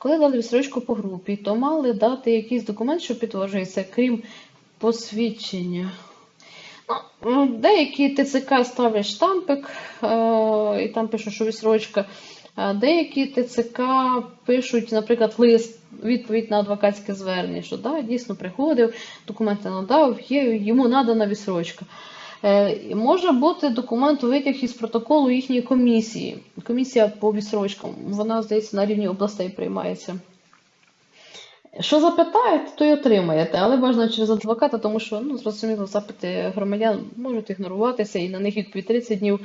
коли дали відстрочку по групі, то мали дати якийсь документ, що підтверджується, крім посвідчення. Ну, деякі ТЦК ставлять штампик, е, і там пишуть, що відсрочка. А Деякі ТЦК пишуть, наприклад, лист, відповідь на адвокатське звернення, що да, дійсно приходив, документи надав, є, йому надана відсрочка. Е, Може бути документ витяг із протоколу їхньої комісії. Комісія по відсрочкам, вона, здається, на рівні областей приймається. Що запитаєте, то й отримаєте, але бажано через адвоката, тому що ну, зрозуміло, запити громадян можуть ігноруватися і на них відповідь 30 днів.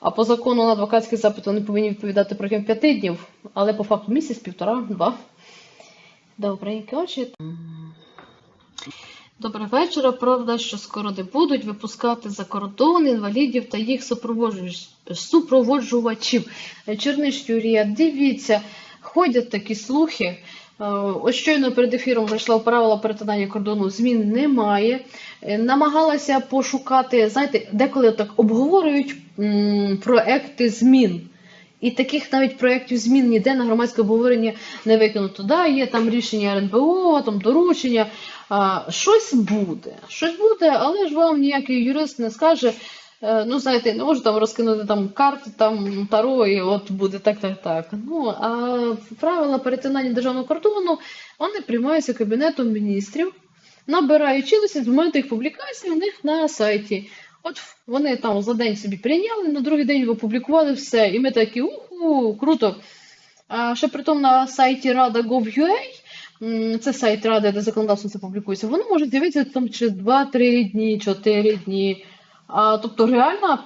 А по закону на адвокатський запит вони повинні відповідати протягом 5 днів, але по факту місяць, півтора, два. Добренькі очі. Доброго вечора. Правда, що скоро не будуть випускати за кордон інвалідів та їх супроводжувачів. Черниш Юрія, дивіться, ходять такі слухи. Е, Ось щойно перед ефіром зайшла в правила перетинання кордону, змін немає. Е, Намагалася пошукати, знаєте, деколи так обговорюють проекти змін. І таких навіть проєктів змін ніде на громадське обговорення не викинуто. Да, є там рішення РНБО, там доручення. А, щось буде, щось буде, але ж вам ніякий юрист не скаже. е, Ну, знаєте, не можу там розкинути там карти, там таро, і от буде так, так, так. Ну, а правила перетинання державного кордону вони приймаються Кабінетом міністрів, набирають чинності з моменту їх публікації у них на сайті. От вони там за день собі прийняли, на другий день опублікували все, і ми такі, уху, круто. А ще при тому на сайті Rada.gov.ua, це сайт Ради, де законодавство це публікується, воно може з'явитися там через 2-3 дні, 4 дні. А, тобто реальна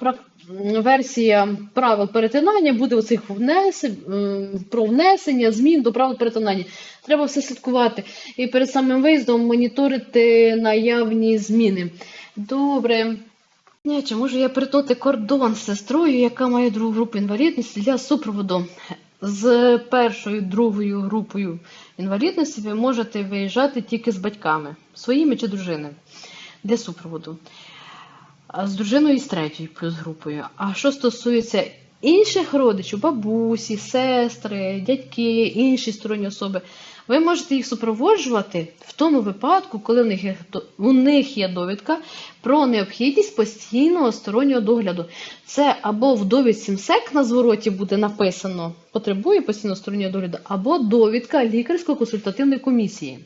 версія правил перетинання буде оцих внесень, про внесення змін до правил перетинання. Треба все слідкувати. І перед самим виїздом моніторити наявні зміни. Добре. Ні, чи можу я перетнути кордон з сестрою, яка має другу групу інвалідності для супроводу? З першою, другою групою інвалідності ви можете виїжджати тільки з батьками, своїми чи дружиною для супроводу. З дружиною і з третьою плюс групою. А що стосується інших родичів, бабусі, сестри, дядьки, інші сторонні особи, ви можете їх супроводжувати в тому випадку, коли в них є, у них є довідка про необхідність постійного стороннього догляду. Це або в довідці МСЕК на звороті буде написано, потребує постійного стороннього догляду, або довідка лікарсько-консультативної комісії.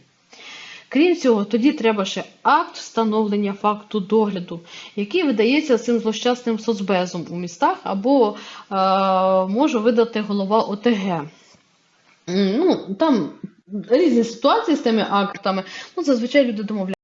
Крім цього, тоді треба ще акт встановлення факту догляду, який видається цим злощасним соцбезом у містах, або е, може видати голова ОТГ. Ну, там різні ситуації з тими актами. Ну, зазвичай люди домовляються.